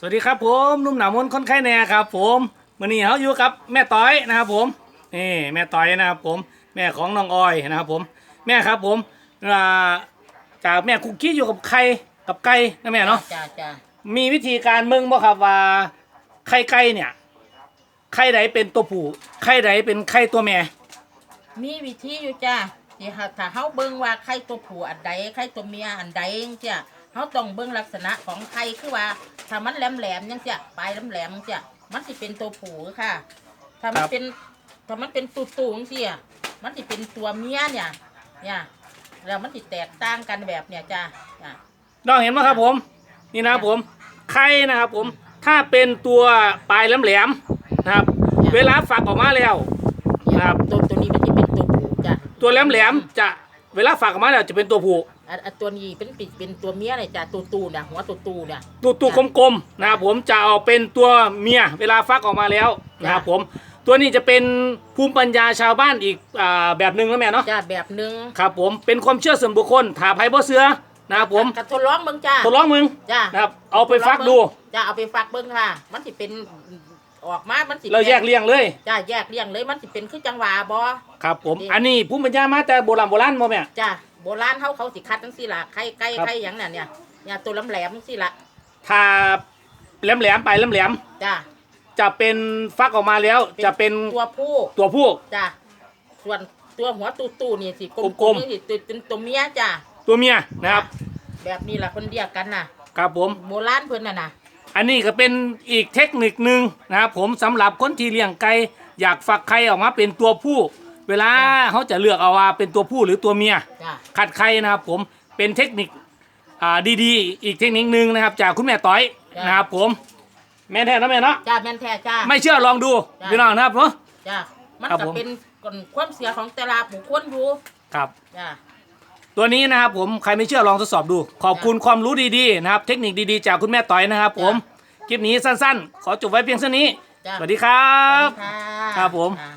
สวัสดีครับผมนุ่มหนามนคนไข้แน่ครับ ผมวันนี้เขาอยู่กับแม่ต้อยนะครับผมนี่แม่ต้อยนะครับผมแม่ของน้องออยนะครับผม แม่ครับผมอ่าจากแม่คุกกี้อยู่กับไข่กับไก่นะแม่เนาะจ้าจ้ามีวิธีการเมืองบ่ครับว่าไข่ไก่เนี่ยไข่ใดเป็นตัวผู้ไข่ใดเป็นไข่ตัวแม่ มีวิธีอยู่จ้าที่หาถ้าเฮาเบิ่งว่าไข่ตัวผู้อันใดไข่ตัวเมียอันใดจังซี่ เฮาต้องเบิ่งลักษณะของไข่คือว่าถ้ามันแหลมๆจังซี่ปลายแหลมๆจังซี่มันสิเป็นตัวผู้ค่ะ ถ้ามันเป็นถ้ามันเป็นตุ่ๆจังซี่มันสิเป็นตัวเมียเนี่ย เนี่ยแล้วมันสิแตกต่างกันแบบเนี่ยจ้าจ้าน้องเห็นไหมครับผม นี่นะครับผมไข่นะครับผมถ้าเป็นตัวปลายแหลมๆนะครับ เวลาฝักออกมาแล้วครับตัวตัวนี้มันสิเป็นตัวผู้จ้าตัวแหลมๆจะเวลาฝักออกมาแล้วจะเป็นตัวผู้ อันอันตัวนี้เป็นปิดเป็นตัวเมียเลยจ้าตัวตูเนี่ยหัวตัวตูเนี่ยตัวตัวกลมๆนะครับผมจะเอาเป็นตัวเมียเวลาฟักออกมาแล้วนะครับจ้ะ ผมตัวนี้จะเป็นภูมิปัญญาชาวบ้านอีกอ่าแบบหนึ่งแล้วแม่เนาะจ้าแบบหนึ่งครับผมเป็นความเชื่อส่วนบุคคลถาไพ่บ่เสือนะครับผมกระทดลองเบิ่งจ้าทดลองมึงจ้านะครับเอาไปฟักดูจ้าเอาไปฟักเบิ่งค่ะ มันสิเป็นออกมา มันสิเราแยกเลี้ยงเลยจ้าแยกเลี้ยงเลยมันสิเป็นคือจังหวะบ่ ครับผมดีอันนี้ภูมิปัญญามาแต่โบราณโบราณบ่แม่จ้า โบราณเขาเขาสิคัดจังซี่ล่ะไข่ไก่ครับไข่หยังน่ะเนี่ยเนี่ยตัวแหลมๆจังซี่ล่ะถ้าแหลมๆไปแหลมจ้าๆจะเป็นฟักออกมาแล้ว จะเป็นตัวผู้ตัวผู้ จ้าส่วนตัวหัวตูตูๆนี่สิกกลมๆๆนี่สิเป็นตัวเมียจ้าตัวเมียนะครับ แบบนี้ล่ะคนเดียวกันน่ะ ครับผม โบราณเพิ่นน่ะน่ะอันนี้ก็เป็นอีกเทคนิคหนึ่งนะครับผมสำหรับคนที่เลี้ยงไก่อยากฝักไข่ออกมาเป็นตัวผู้ เวลาเขาจะเลือกเอาว่าเป็นตัวผู้หรือตัวเมียจ้าขัดไข่นะครับผมเป็นเทคนิคอ่าดีๆ อีกเทคนิคหนึ่งนะครับ จากคุณแม่ต้อยนะครับผมแม่นแท้นะแม่เนาะจ้าแม่นแท้จ้าไม่เชื่อลองดูจ้ะ พี่น้องนะครับเนาะ จ้ามันครับก็ผม เป็นความเสียของแต่ละบุคคลอยู่ครับ จ้าตัวนี้นะครับผมใครไม่เชื่อลองทดสอบดู ขอบคุณความรู้ดีๆนะครับ เทคนิคดีๆ จากคุณแม่ต้อยนะครับ ผมคลิปนี้สั้นๆ ขอจบไว้เพียงเท่านี้ จ้ะ สวัสดีครับสวัสดีค่ะครับผม อ่า